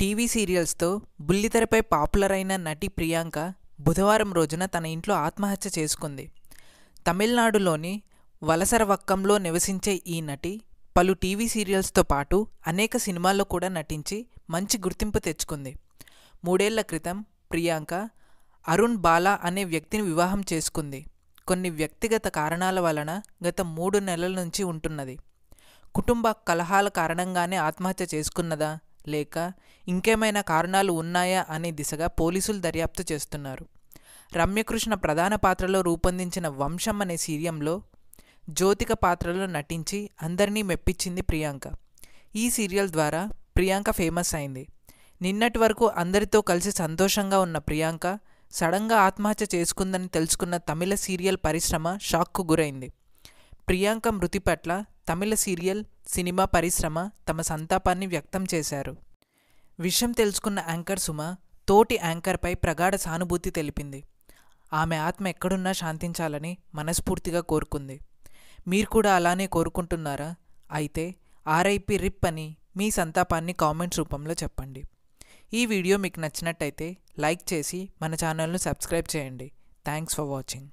TV సీరియల్స్తో బుల్లితెరపై popular అయిన నటి ప్రియాంక బుధవారం రోజున తన ఇంట్లో ఆత్మహత్య చేసుకుంది. తమిళనాడులోని వలసరవక్కంలో నివసించే ఈ నటి పలు టీవీ సీరియల్స్తో పాటు అనేక సినిమాల్లో కూడా నటించి మంచి గుర్తింపు తెచ్చుకుంది. మూడేళ్ళ క్రితం ప్రియాంక అరుణ్ బాలా అనే వ్యక్తిని వివాహం చేసుకుంది. కొన్ని వ్యక్తిగత కారణాల వలన గత మూడు నెలల నుంచి ఉంటున్నది. కుటుంబ కలహాల కారణంగానే ఆత్మహత్య చేసుకున్నదా? లేక ఇంకేమైనా కారణాలు ఉన్నాయా అనే దిశగా పోలీసులు దర్యాప్తు చేస్తున్నారు. రమ్యకృష్ణ ప్రధాన పాత్రలో రూపొందించిన వంశం అనే సీరియంలో జ్యోతిక పాత్రలో నటించి అందరినీ మెప్పించింది ప్రియాంక. ఈ సీరియల్ ద్వారా ప్రియాంక ఫేమస్ అయింది. నిన్నటి వరకు అందరితో కలిసి సంతోషంగా ఉన్న ప్రియాంక సడన్గా ఆత్మహత్య చేసుకుందని తెలుసుకున్న తమిళ సీరియల్ పరిశ్రమ షాక్కు గురైంది. ప్రియాంక మృతి పట్ల తమిళ సీరియల్ సినిమా పరిశ్రమ తమ సంతాపాన్ని వ్యక్తం చేశారు. విషయం తెలుసుకున్న యాంకర్ సుమ తోటి యాంకర్పై ప్రగాఢ సానుభూతి తెలిపింది. ఆమె ఆత్మ ఎక్కడున్నా శాంతించాలని మనస్ఫూర్తిగా కోరుకుంది. మీరు కూడా అలానే కోరుకుంటున్నారా? అయితే ఆర్ఐపి రిప్ అని మీ సంతాపాన్ని కామెంట్స్ రూపంలో చెప్పండి. ఈ వీడియో మీకు నచ్చినట్టయితే లైక్ చేసి మన ఛానల్ను సబ్స్క్రైబ్ చేయండి. Thanks for watching.